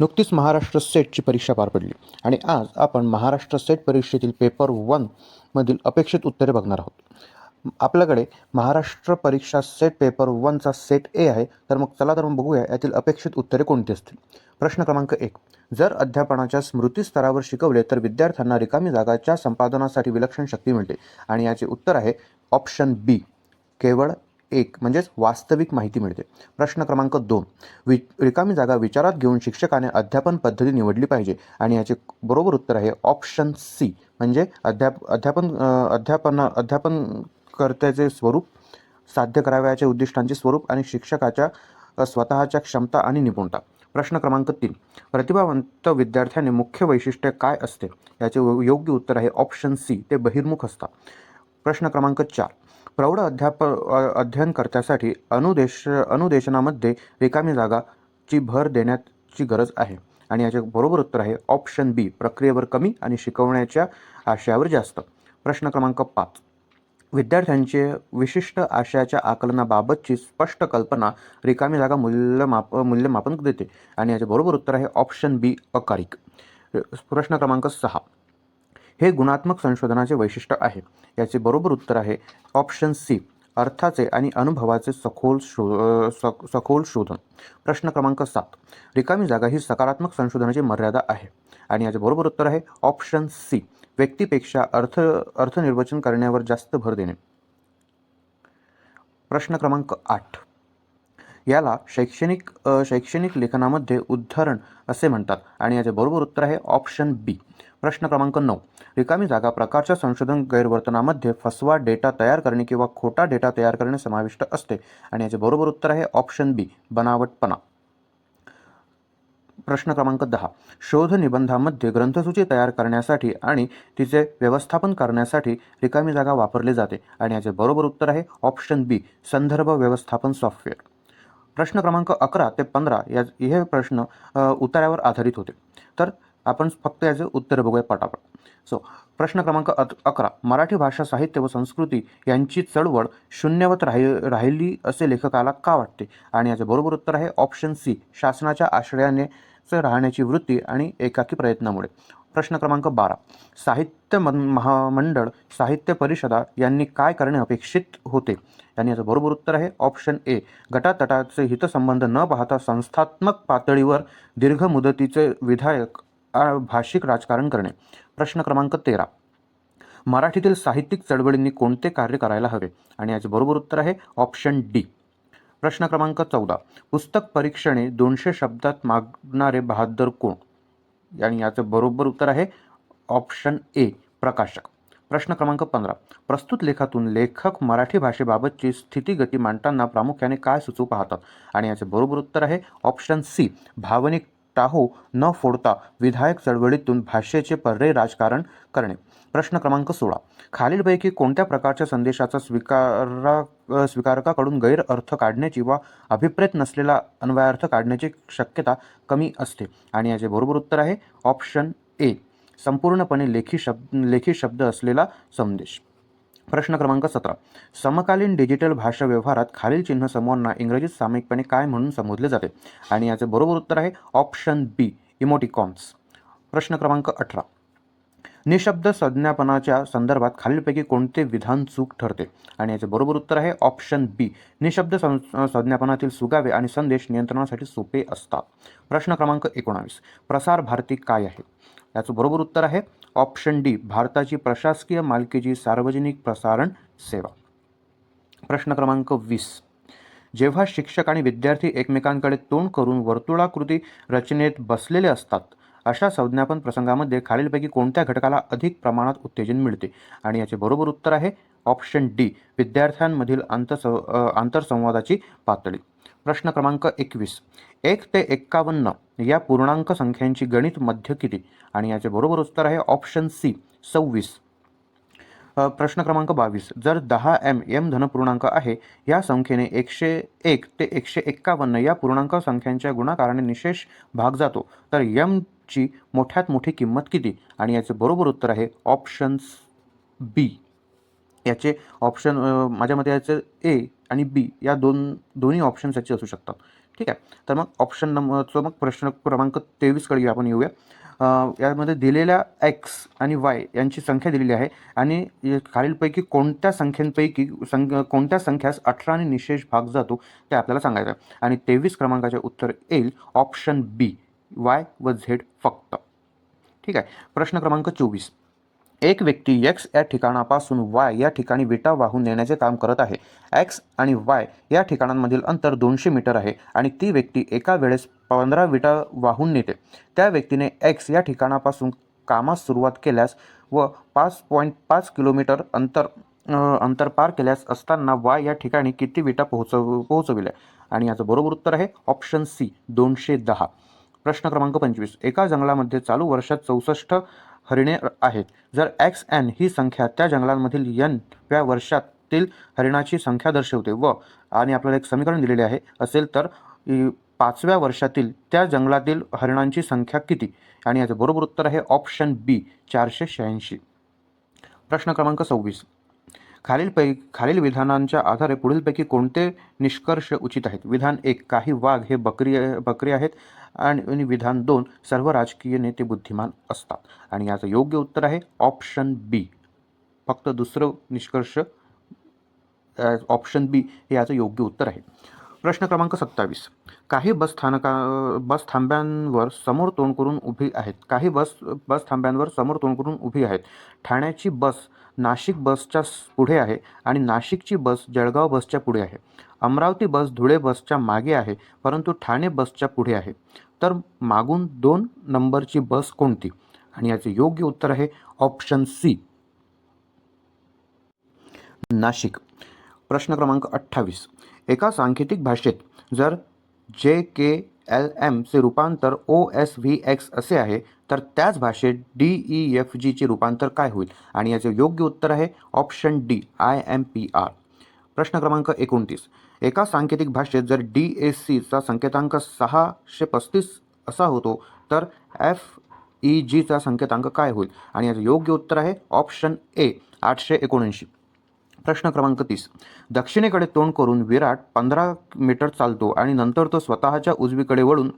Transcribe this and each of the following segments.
नुकतीच महाराष्ट्र सेटची परीक्षा पार पडली. आणि आज आपण महाराष्ट्र सेट परीक्षेतील पेपर वनमधील अपेक्षित उत्तरे बघणार आहोत. आपल्याकडे महाराष्ट्र परीक्षा सेट पेपर वनचा सेट ए आहे. तर मग चला तर मग बघूया यातील अपेक्षित उत्तरे कोणती असतील. प्रश्न क्रमांक एक. जर अध्यापनाच्या स्मृती स्तरावर शिकवले तर विद्यार्थ्यांना रिकामी जागाच्या संपादनासाठी विलक्षण शक्ती मिळते. आणि याचे उत्तर आहे ऑप्शन बी केवळ एक म्हणजेच वास्तविक माहिती मिळते. प्रश्न क्रमांक दोन. वि रिकामी जागा विचारात घेऊन शिक्षकाने अध्यापन पद्धती निवडली पाहिजे आणि याचे बरोबर उत्तर आहे ऑप्शन सी म्हणजे अध्याप अध्यापन अध्यापना अध्यापन अध्यापनकर्त्याचे स्वरूप साध्य करावयाच्या उद्दिष्टांचे स्वरूप आणि शिक्षकाच्या स्वतःच्या क्षमता आणि निपुणता. प्रश्न क्रमांक तीन. प्रतिभावंत विद्यार्थ्याने मुख्य वैशिष्ट्य काय असते? याचे योग्य उत्तर आहे ऑप्शन सी ते बहिर्मुख असतात. प्रश्न क्रमांक चार. प्रौढ अध्याप अध्ययनकर्त्यासाठी अनुदेश अनुदेशनामध्ये रिकामी जागाची भर देण्याची गरज आहे. आणि याचे बरोबर उत्तर आहे ऑप्शन बी प्रक्रियेवर कमी आणि शिकवण्याच्या आशयावर जास्त. प्रश्न क्रमांक पाच. विद्यार्थ्यांचे विशिष्ट आशयाच्या आकलनाबाबतची स्पष्ट कल्पना रिकामी जागा मूल्यमाप मूल्यमापन देते. आणि याचे बरोबर उत्तर आहे ऑप्शन बी अकारिक. प्रश्न क्रमांक सहा. हे गुणात्मक संशोधनाचे वैशिष्ट्य आहे. याचे बरोबर उत्तर आहे ऑप्शन सी अर्थाचे आणि अनुभवाचे सखोल शो सख सखोल शोधन. प्रश्न क्रमांक सात रिकामी जागा ही सकारात्मक संशोधनाची मर्यादा आहे. आणि याचे बरोबर उत्तर आहे ऑप्शन सी व्यक्तीपेक्षा अर्थ अर्थनिर्वचन करण्यावर जास्त भर देणे. प्रश्न क्रमांक आठ याला शैक्षणिक शैक्षणिक लेखनामध्ये उद्धरण असे म्हणतात. आणि याचे बरोबर उत्तर आहे ऑप्शन बी प्रश्न क्रमांक नऊ. रिकामी जागा प्रकारच्या संशोधन गैरवर्तनामध्ये फसवा डेटा तयार करणे किंवा खोटा डेटा तयार करणे समाविष्ट असते. आणि याचे बरोबर उत्तर आहे ऑप्शन बी बनावटपणा. प्रश्न क्रमांक दहा. शोध निबंधामध्ये ग्रंथसूची तयार करण्यासाठी आणि तिचे व्यवस्थापन करण्यासाठी रिकामी जागा वापरली जाते. आणि याचे बरोबर उत्तर आहे ऑप्शन बी संदर्भ व्यवस्थापन सॉफ्टवेअर. प्रश्न क्रमांक अकरा ते पंधरा या हे प्रश्न अ, उत्तरावर आधारित होते. तर आपण फक्त याचे उत्तर बघूया पटापट. सो प्रश्न क्रमांक अक- अकरा. मराठी भाषा साहित्य व संस्कृती यांची चळवळ शून्यवत राहि राहिली असे लेखकाला का वाटते? आणि याचे बरोबर उत्तर आहे ऑप्शन सी शासनाच्या आश्रयाने राहण्याची वृत्ती आणि एकाकी प्रयत्नामुळे. प्रश्न क्रमांक बारा. साहित्य महामंडळ साहित्य परिषदा यांनी काय करणे अपेक्षित होते? यांनी याचं बरोबर उत्तर आहे ऑप्शन ए गटातटाचे हितसंबंध न पाहता संस्थात्मक पातळीवर दीर्घ मुदतीचे विधायक भाषिक राजकारण करणे. प्रश्न क्रमांक तेरा. मराठीतील साहित्यिक चळवळींनी कोणते कार्य करायला हवे? आणि याचे बरोबर उत्तर आहे ऑप्शन डी. प्रश्न क्रमांक चौदा. पुस्तक परीक्षणे दोनशे शब्दात मागणारे बहादर कोण? आणि याचं बरोबर उत्तर आहे ऑप्शन ए प्रकाशक. प्रश्न क्रमांक पंधरा. प्रस्तुत लेखातून लेखक मराठी भाषेबाबतची स्थितीगती मांडताना प्रामुख्याने काय सुचवू पाहतात? आणि याचे बरोबर उत्तर आहे ऑप्शन सी भावनिक टाहो न फोडता विधायक चळवळीतून भाषेचे पर्याय राजकारण करणे. प्रश्न क्रमांक सोळा. खालीलपैकी कोणत्या प्रकारच्या संदेशाचा स्वीकारा स्वीकारकाकडून गैरअर्थ काढण्याची वा अभिप्रेत नसलेला अन्वयार्थ काढण्याची शक्यता कमी असते? आणि याचे बरोबर उत्तर आहे ऑप्शन ए. संपूर्णपणे लेखी शब्द लेखी शब्द असलेला संदेश. प्रश्न क्रमांक सतरा. समकालीन डिजिटल भाषा व्यवहारात खालील चिन्ह समूहांना इंग्रजीत सामायिकपणे काय म्हणून संबोधले जाते? आणि याचे बरोबर उत्तर आहे ऑप्शन बी इमोटिकॉन्स. प्रश्न क्रमांक अठरा. निशब्द संज्ञापनाच्या संदर्भात खालीलपैकी कोणते विधान चूक ठरते? आणि याचे बरोबर उत्तर आहे ऑप्शन बी निशब्द संज्ञापनातील सुगावे आणि संदेश नियंत्रणासाठी सोपे असतात. प्रश्न क्रमांक एकोणावीस. प्रसार भारती काय आहे? याचं बरोबर उत्तर आहे ऑप्शन डी भारताची प्रशासकीय मालकीची सार्वजनिक प्रसारण सेवा. प्रश्न क्रमांक वीस. जेव्हा शिक्षक आणि विद्यार्थी एकमेकांकडे तोंड करून वर्तुळाकृती रचनेत बसलेले असतात अशा संज्ञापन प्रसंगामध्ये खालीलपैकी कोणत्या घटकाला अधिक प्रमाणात उत्तेजन मिळते? आणि याचे बरोबर उत्तर आहे ऑप्शन डी विद्यार्थ्यांमधील आंतरसं आंतरसंवादाची पातळी. प्रश्न क्रमांक एकवीस. एक ते एक्कावन्न या पूर्णांक संख्यांची गणित मध्य किती? आणि याचे बरोबर उत्तर आहे ऑप्शन सी सव्वीस. प्रश्न क्रमांक बावीस. जर दहा एम एम धनपूर्णांक आहे या संख्येने एकशे एक ते एकशे एक्कावन्न या पूर्णांक संख्यांच्या गुणाकाराने निशेष भाग जातो तर यमची मोठ्यात मोठी किंमत किती? आणि याचे बरोबर उत्तर आहे ऑप्शन्स बी याचे ऑप्शन माझ्या मते याचे ए आणि बी या दोन दोन्ही ऑप्शन्स याचे असू शकतात. ठीक आहे? तर मग ऑप्शन नंबरचं मग प्रश्न क्रमांक तेवीसकडे आपण येऊया. यामध्ये दिलेल्या एक्स आणि वाय यांची संख्या दिलेली आहे. आणि खालीलपैकी कोणत्या संख्यांपैकी संख कोणत्या संख्यास अठराने निशेष भाग जातो ते आपल्याला सांगायचं आहे. आणि तेवीस क्रमांकाचे उत्तर येईल. ऑप्शन बी वाय व झेड फक्त. ठीक आहे? प्रश्न क्रमांक चोवीस. एक व्यक्ती एक्स या ठिकाणापासून वाय या ठिकाणी विटा वाहून नेण्याचे काम करत आहे. एक्स आणि वाय या ठिकाणांमधील अंतर दोनशे मीटर आहे आणि ती व्यक्ती एका वेळेस पंधरा विटा वाहून नेते. त्या व्यक्तीने एक्स या ठिकाणापासून कामास सुरुवात केल्यास व पाच पॉईंट पाच किलोमीटर अंतर अंतर पार केल्यास असताना वाय या ठिकाणी किती विटा पोहोचव पोहोचविल्या? आणि याचं बरोबर उत्तर आहे ऑप्शन सी दोनशे दहा. प्रश्न क्रमांक पंचवीस. एका जंगलामध्ये चालू वर्षात चौसष्ट हरिणे आहेत. जर एक्स एन ही संख्या त्या जंगलांमधील यन व्या वर्षातील हरिणाची संख्या दर्शवते व आणि आपल्याला एक समीकरण दिलेले आहे असेल तर पाचव्या वर्षातील त्या जंगलातील हरिणांची संख्या किती? आणि याचं बरोबर उत्तर आहे ऑप्शन बी चारशे शहाऐंशी. प्रश्न क्रमांक सव्वीस. खालीलपै खालील विधानांच्या आधारे पुढीलपैकी कोणते निष्कर्ष उचित आहेत? विधान एक काही वाघ हे बकरी बकरी आहेत आणि विधान दोन सर्व राजकीय नेते बुद्धिमान असतात. आणि याचं योग्य उत्तर आहे ऑप्शन बी. फक्त दुसरं निष्कर्ष ऑप्शन बी हे याचं योग्य उत्तर आहे. प्रश्न क्रमांक सत्तावीस. काही बस स्थानका बस थांब्यांवर समोर तोंड करून उभी आहेत. काही बस बस थांब्यांवर समोर तोंड करून उभी आहेत. ठाण्याची बस नाशिक बसच्या पुढे आहे आणि नाशिकची बस जळगाव बसच्या पुढे आहे. अमरावती बस धुळे बसच्या मागे आहे परंतु ठाणे बसच्या पुढे आहे. तर मागून दोन नंबरची बस कोणती? आणि याचे योग्य उत्तर आहे ऑप्शन सी. नाशिक. प्रश्न क्रमांक अठ्ठावीस. एका सांकेतिक भाषेत जर जे के एल एमचे रूपांतर ओ एस व्ही एक्स असे आहे तर त्याच भाषेत डी ई एफ जीचे रूपांतर काय होईल? आणि याचे योग्य उत्तर आहे option D I M P R. प्रश्न क्रमांक एकोणतीस. एका सांकेतिक भाषेत जर डी एस सीचा संकेतांक सहाशे पस्तीस असा होतो तर एफ ई जीचा संकेतांक काय होईल? आणि याचं योग्य उत्तर आहे ऑप्शन ए आठशे एकोणऐंशी. प्रश्न क्रमांक तीस. दक्षिणेकडे तोंड करून विराट पंधरा मीटर चालतो आणि नंतर तो स्वतःच्या उजवीकडे वळून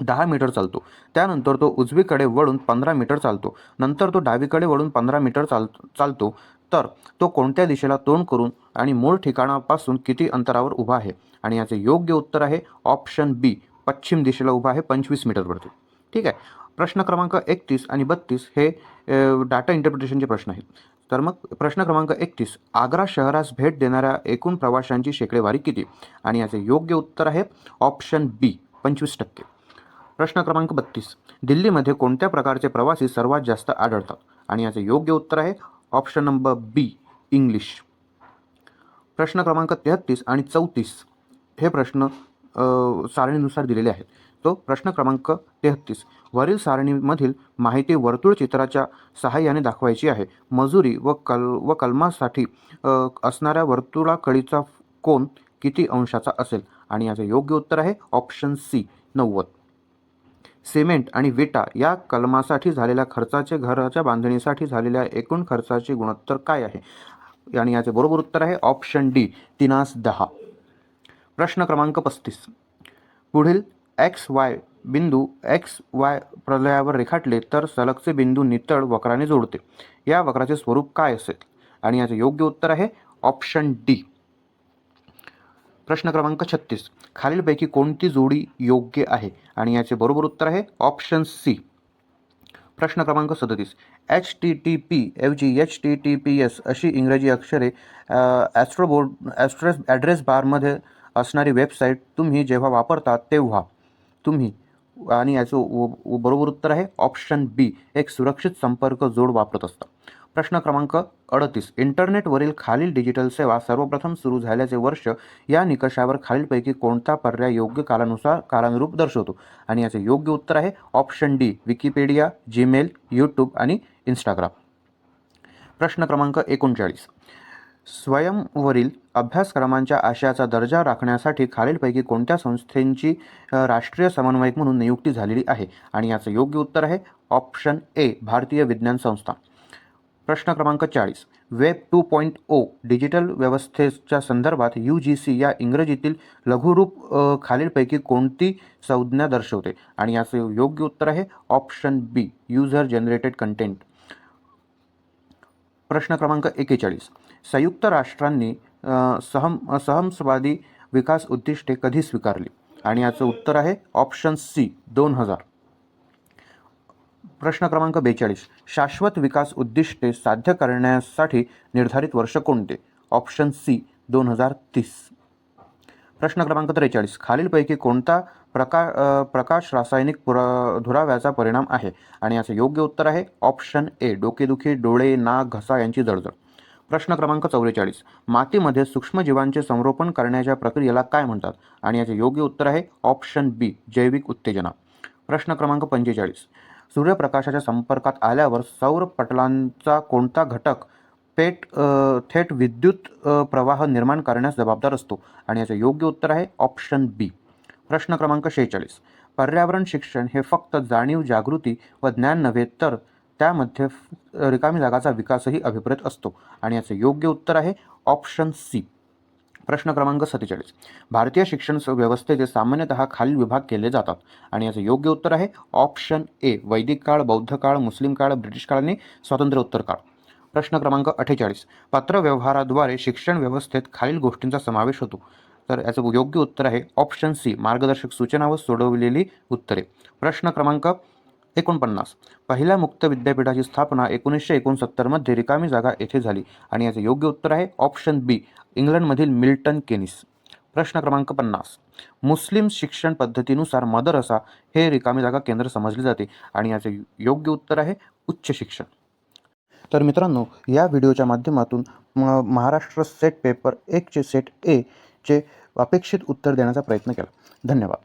दहा मीटर चालतो. त्यानंतर तो उजवीकडे वळून पंधरा मीटर चालतो. नंतर तो डावीकडे वळून पंधरा मीटर चाल चालतो. तर तो कोणत्या दिशेला तोंड करून आणि मूळ ठिकाणापासून किती अंतरावर उभा आहे? आणि याचे योग्य उत्तर आहे ऑप्शन बी. पश्चिम दिशेला उभा आहे पंचवीस मीटरवरती ठीक आहे. प्रश्न क्रमांक एकतीस आणि बत्तीस हे डाटा इंटरप्रिटेशनचे प्रश्न आहेत. तर मग प्रश्न क्रमांक एकतीस. आग्रा शहरास भेट देणाऱ्या एकूण प्रवाशांची शेकडेवारी किती? आणि याचे योग्य उत्तर आहे ऑप्शन बी पंचवीस टक्के. प्रश्न क्रमांक बत्तीस. दिल्लीमध्ये कोणत्या प्रकारचे प्रवासी सर्वात जास्त आढळतात? आणि याचे योग्य उत्तर आहे ऑप्शन नंबर बी इंग्लिश. प्रश्न क्रमांक तेहत्तीस आणि चौतीस. हे प्रश्न सारणीनुसार दिलेले आहेत. तो प्रश्न क्रमांक तेहत्तीस वरील सारणीमधील माहिती वर्तुळ चित्राच्या सहाय्याने दाखवायची आहे. मजुरी व कल व कलमासाठी असणाऱ्या वर्तुळाकडीचा कोण किती अंशाचा असेल? आणि याचे योग्य उत्तर आहे ऑप्शन सी नव्वद. सिमेंट आणि विटा या कलमासाठी झालेल्या खर्चाचे घराच्या बांधणीसाठी झालेल्या एकूण खर्चाचे गुणोत्तर काय आहे? आणि याचे बरोबर उत्तर आहे ऑप्शन डी तिनास दहा. प्रश्न क्रमांक पस्तीस. पुढील एक्स वाय बिंदू एक्स वाय प्रलयावर रेखाटले तर सलगचे बिंदू नितळ वक्राने जोडते. या वक्राचे स्वरूप काय असेल? आणि याचे योग्य उत्तर आहे ऑप्शन डी. प्रश्न क्रमांक छत्तीस. खालीलपैकी कोणती जोडी योग्य आहे? आणि याचे बरोबर उत्तर आहे ऑप्शन सी. प्रश्न क्रमांक सदतीस. एच टी टी पी ऐवजी H T T P S अशी इंग्रजी अक्षरे ॲस्ट्रोबोर्ड ॲस्ट्रेस ॲड्रेस बारमध्ये असणारी वेबसाईट तुम्ही जेव्हा वापरता तेव्हा तुम्ही आणि याचं बरोबर उत्तर आहे ऑप्शन बी एक सुरक्षित संपर्क जोड वापरत असता प्रश्न क्रमांक अडतीस इंटरनेटवरील खालील डिजिटल सेवा सर्वप्रथम सुरू झाल्याचे वर्ष या निकषावर खालीलपैकी कोणता पर्याय योग्य कालानुसार कालानुरूप दर्शवतो? आणि याचे योग्य उत्तर आहे option D Wikipedia Gmail YouTube आणि इंस्टाग्राम प्रश्न क्रमांक एकोणचाळीस स्वयंवरील अभ्यासक्रमांच्या आशयाचा दर्जा राखण्यासाठी खालीलपैकी कोणत्या संस्थेची राष्ट्रीय समन्वयक म्हणून नियुक्ती झालेली आहे? आणि याचं योग्य उत्तर आहे ऑप्शन ए भारतीय विज्ञान संस्था. प्रश्न क्रमांक चाळीस. Web two point O digital व्यवस्थेच्या संदर्भात यू जी सी या इंग्रजीतील लघुरूप खालीलपैकी कोणती संज्ञा दर्शवते? आणि याचं योग्य उत्तर आहे option B user generated content. प्रश्न क्रमांक एकेचाळीस. संयुक्त राष्ट्रांनी सहम सहमसवादी विकास उद्दिष्टे कधी स्वीकारली? आणि याचं उत्तर आहे ऑप्शन सी दोन हजार. प्रश्न क्रमांक बेचाळीस. शाश्वत विकास उद्दिष्टे साध्य करण्यासाठी निर्धारित वर्ष कोणते? ऑप्शन सी दोन हजार तीस. प्रश्न क्रमांक त्रेचाळीस. खालीलपैकी कोणता प्रका प्रकाश रासायनिक पुरा धुराव्याचा परिणाम आहे. आणि याचं योग्य उत्तर आहे ऑप्शन ए डोकेदुखी डोळे नाक घसा यांची जळजळ. प्रश्न क्रमांक चौवेचाळीस. मातीमध्ये सूक्ष्मजीवांचे संरोपण करण्याच्या प्रक्रियेला काय म्हणतात? आणि याचे योग्य उत्तर आहे ऑप्शन बी जैविक उत्तेजना. प्रश्न क्रमांक पंचेचाळीस. सूर्यप्रकाशाच्या संपर्कात आल्यावर सौर पटलांचा कोणता घटक पेट थेट विद्युत प्रवाह निर्माण करण्यास जबाबदार असतो? आणि याचे योग्य उत्तर आहे ऑप्शन बी. प्रश्न क्रमांक शेहेचाळीस. पर्यावरण शिक्षण हे फक्त जाणीव जागृती व ज्ञान नव्हे तर त्यामध्ये रिकामी जागाचा विकासही अभिप्रेत असतो. आणि याचं योग्य उत्तर आहे ऑप्शन सी. प्रश्न क्रमांक सत्तेचाळीस. भारतीय शिक्षण व्यवस्थेचे सामान्यतः खालील विभाग केले जातात. आणि याचं योग्य उत्तर आहे ऑप्शन ए. वैदिक काळ बौद्ध काळ मुस्लिम काळ ब्रिटिश काळ आणि स्वातंत्र्योत्तर काळ. प्रश्न क्रमांक अठ्ठेचाळीस. पत्रव्यवहाराद्वारे शिक्षण व्यवस्थेत खालील गोष्टींचा समावेश होतो. तर याचं योग्य उत्तर आहे ऑप्शन सी मार्गदर्शक सूचना व सोडवलेली उत्तरे. प्रश्न क्रमांक एकोणपन्नास. पहिल्या मुक्त विद्यापीठाची स्थापना एकोणीसशे एकोणसत्तरमध्ये रिकामी जागा येथे झाली आणि याचे योग्य उत्तर आहे ऑप्शन बी इंग्लंडमधील मिल्टन केनिस. प्रश्न क्रमांक पन्नास. मुस्लिम शिक्षण पद्धतीनुसार मदरसा हे रिकामी जागा केंद्र समजले जाते आणि याचे योग्य उत्तर आहे उच्च शिक्षण. तर मित्रांनो या व्हिडिओच्या माध्यमातून महाराष्ट्र सेट पेपर एकचे सेट ए चे अपेक्षित उत्तर देण्याचा प्रयत्न केला. धन्यवाद.